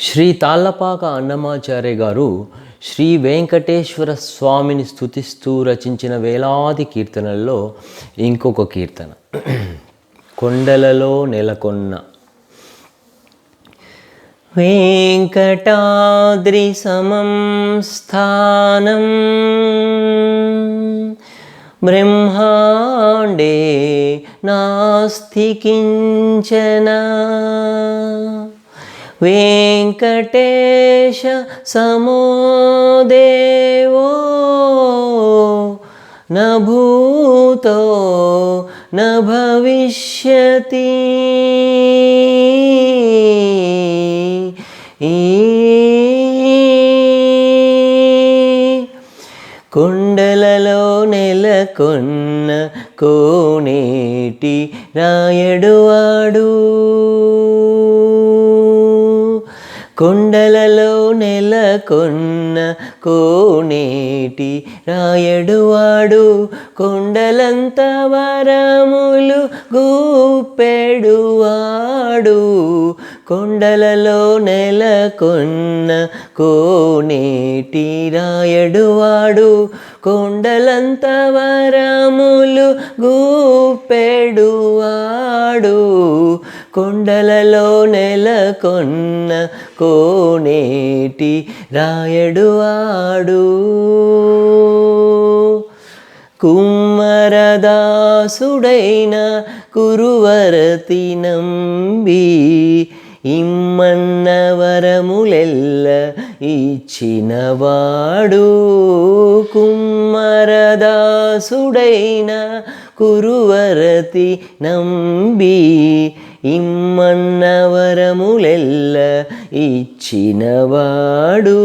శ్రీ తాళ్ళపాక అన్నమాచార్య గారు శ్రీ వెంకటేశ్వర స్వామిని స్తుతిస్తూ రచించిన వేలాది కీర్తనల్లో ఇంకొక కీర్తన. కొండలలో నెలకొన్న వెంకటాద్రి సమం స్థానం బ్రహ్మాండే నాస్తికించనా. వెంకటేశ సమోదేవో దేవో న భూతో భవిష్యతి. కొండలలో నెలకొన్న కోనేటి రాయడువాడు కొండలలో నెలకొన్న కోనేటి రాయడువాడు కొండలంత వరములు గూపెడువాడు కొండలలో నెలకొన్న కోనేటి రాయడువాడు కొండలంత వరములు గూపెడువాడు కొండలలో నెలకొన్న కోనేటి రాయడువాడు కుమ్మరదాసుడైన కురువరతి నంబి ఇమ్మన్న వరములెల్ల ఇచ్చినవాడు. కుమ్మరదాసుడైన కురువరతి నంబి ఇమ్మన్నవరములెల్ల ఇచ్చినవాడు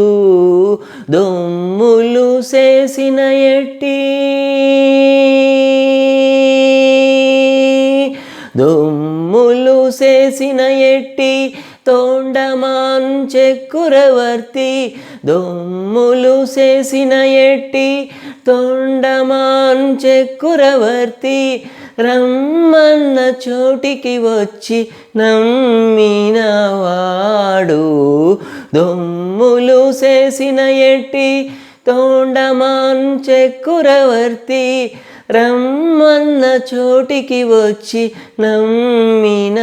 దొమ్ములు చేసిన ఎట్టి దొమ్ములు చేసిన ఎట్టి తోండమాన్ చెక్కురవర్తి దొమ్ములు చేసిన ఎట్టి తోండమాన్ చెక్కురవర్తి రమ్మన్న చోటికి వచ్చి నమ్మినవాడు దొమ్ములు చేసిన ఎట్టి తోండమాన్ చెక్కురవర్తి రమ్మన్న చోటికి వచ్చి నమ్మినవాడు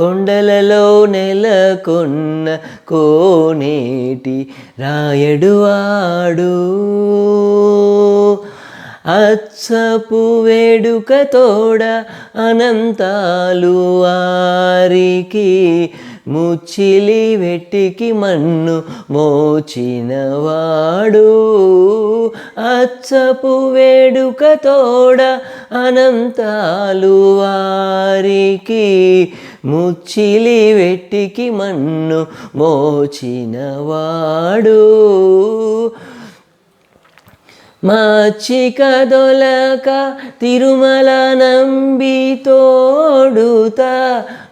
కొండలలో నెలకొన్న కోనేటి రాయడువాడు అచ్చపు వేడుక తోడ అనంతాలు వారికి ముచ్చిలి వెట్టికి మన్ను మోచినవాడు అచ్చపు వేడుక తోడ అనంతాలు వారికి ముచ్చిలి వెట్టికి మన్ను మోచినవాడు. మాచిక దొలక తిరుమల నంబి తోడుత.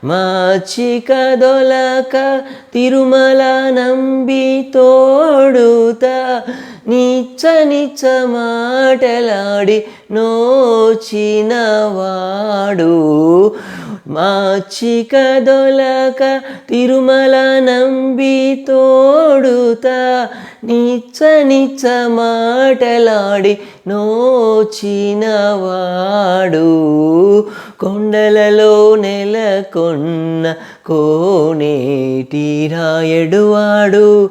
మాచిక దొలక తిరుమల నంబి తోడుత. నిచ్చ నిచ్చ మాటలాడి నోచినవాడు. మాచిక దొలక తిరుమల నంబి తోడుత నిచ్చ నిచ్చ మాటలాడి నోచినవాడు. కొండలలో నెలకొన్న కోనేటి రాయడువాడు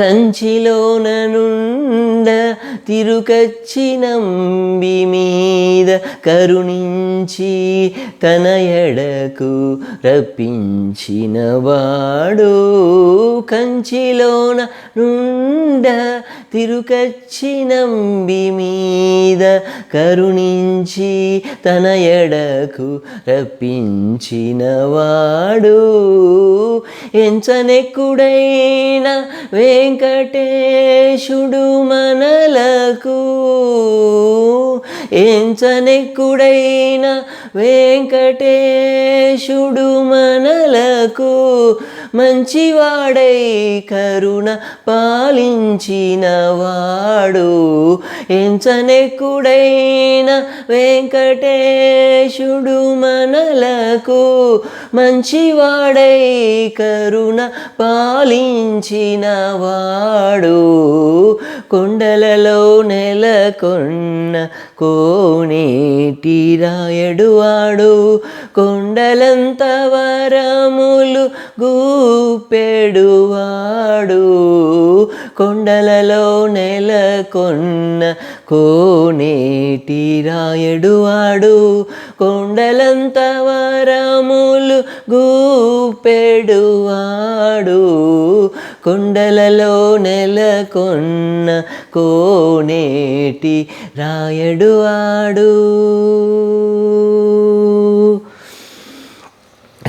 కంచిలోన నుండ తిరుకచ్చి నంబి మీద కరుణించి తన ఎడకు రప్పించిన వాడు కంచిలోన నుండ తిరుకచ్చి నంబి మీద కరుణించి తన ఎడకు రప్పించిన వాడు ఎంచనెక్కుడైన వెంకటేశుడు మనలకు ఎంచనెక్కుడైన వెంకటేశుడు మనలకు మంచివాడై కరుణ పాలించిన వాడు. ఎంచనెక్కుడైన వెంకటేశుడు మనలకు మంచివాడై కరుణ పాలించిన వాడు. కొండలలో నెలకొన్న కోనేటి రాయడు వాడు. కొండలంత వరములు గూపెడువాడు కొండలలో నెలకొన్న కోనేటి రాయడు వాడు. కొండలంత వరములు గూపెడువాడు కొండలలో నెలకొన్న కోనేటి రాయడు వాడు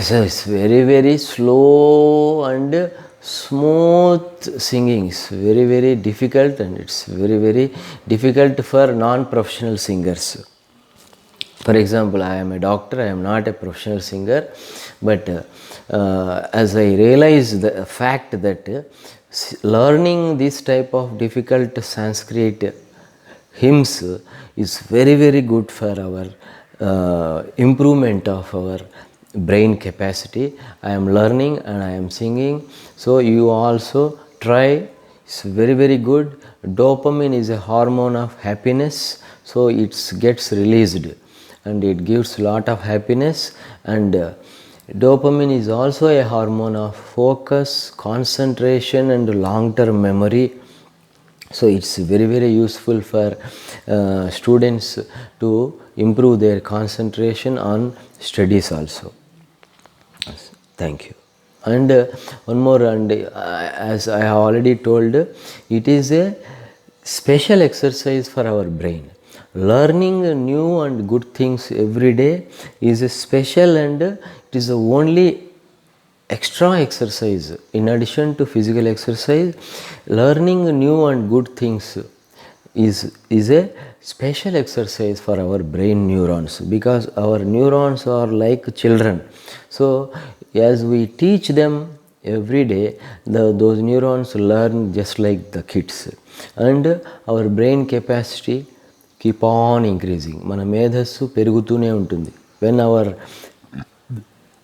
so it's very very slow and smooth singing it's very very difficult and it's very very difficult for non professional singers For example, I am a doctor, I am not a professional singer, but uh, as I realize the fact that uh, learning this type of difficult Sanskrit hymns is very very good for our uh, improvement of our brain capacity. I am learning and I am singing, so you also try. It's very very good. Dopamine is a hormone of happiness, so it gets released and it gives lot of happiness. And uh, dopamine is also a hormone of focus concentration and long term memory. So it's very very useful for uh, students to improve their concentration on studies also. Thank you. And uh, one more and uh, as i have already told it is a special exercise for our brain learning new and good things every day is a special and it is the only extra exercise. In addition to physical exercise learning new and good things is is a special exercise for our brain neurons because our neurons are like children. So as we teach them every day the, those neurons learn just like the kids. And our brain capacity keep on increasing మన మేధస్సు పెరుగుతూనే ఉంటుంది. When our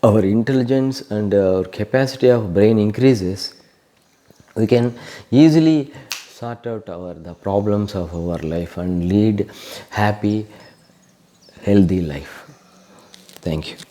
our intelligence and our capacity of brain increases we can easily sort out our the problems of our life and lead happy healthy life thank you